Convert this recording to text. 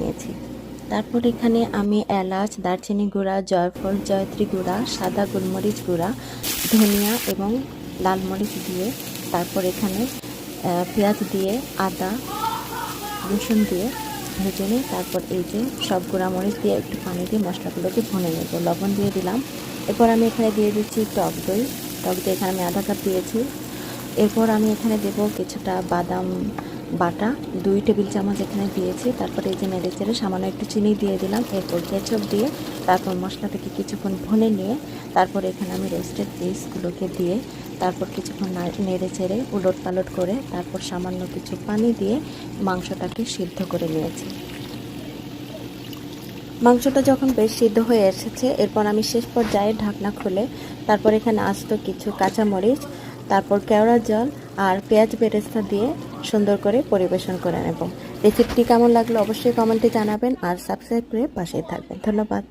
নিয়েছি। তারপর এখানে আমি এলাচ, দারচিনি গুঁড়া, জয়ফল, জয়ত্রী গুঁড়া, সাদা গোলমরিচ গুঁড়া, ধনিয়া এবং লাল মরিচ দিয়ে তারপর এখানে পেঁয়াজ দিয়ে, আদা, রসুন দিয়ে ভেজে নিই। তারপর এই যে সব গুঁড়া মরিচ দিয়ে একটু পানি দিয়ে মশলাগুলোকে ভুনে নেব। লবণ দিয়ে দিলাম। এরপর আমি এখানে দিয়ে দিচ্ছি টক দই। টক দই এখানে আমি আধা কাপ দিয়েছি। এরপর আমি এখানে দেব কিছুটা বাদাম বাটা, দুই টেবিল চামচ এখানে দিয়েছি। তারপরে এই যে নেড়ে চেড়ে সামান্য একটু চিনি দিয়ে দিলাম, এরপর কেচপ দিয়ে তারপর মশলাটাকে কিছুক্ষণ ভুনে নিয়ে তারপর এখানে আমি রোস্টেড পিসগুলোকে দিয়ে তারপর কিছুক্ষণ নেড়ে চেড়ে উলট পালট করে তারপর সামান্য কিছু পানি দিয়ে মাংসটাকে সিদ্ধ করে নিয়েছি। মাংসটা যখন বেশ সিদ্ধ হয়ে এসেছে, এরপর আমি শেষ পর্যায়ে ঢাকনা খুলে তারপর এখানে আসতো কিছু কাঁচামরিচ, তারপর কেওড়া জল আর পেঁয়াজ বেরেস্তা দিয়ে সুন্দর করে পরিবেশন করে নেব। রেসিপিটি কেমন লাগল অবশ্যই কমেন্টে জানাবেন আর সাবস্ক্রাইব করে পাশেই থাকবেন। ধন্যবাদ।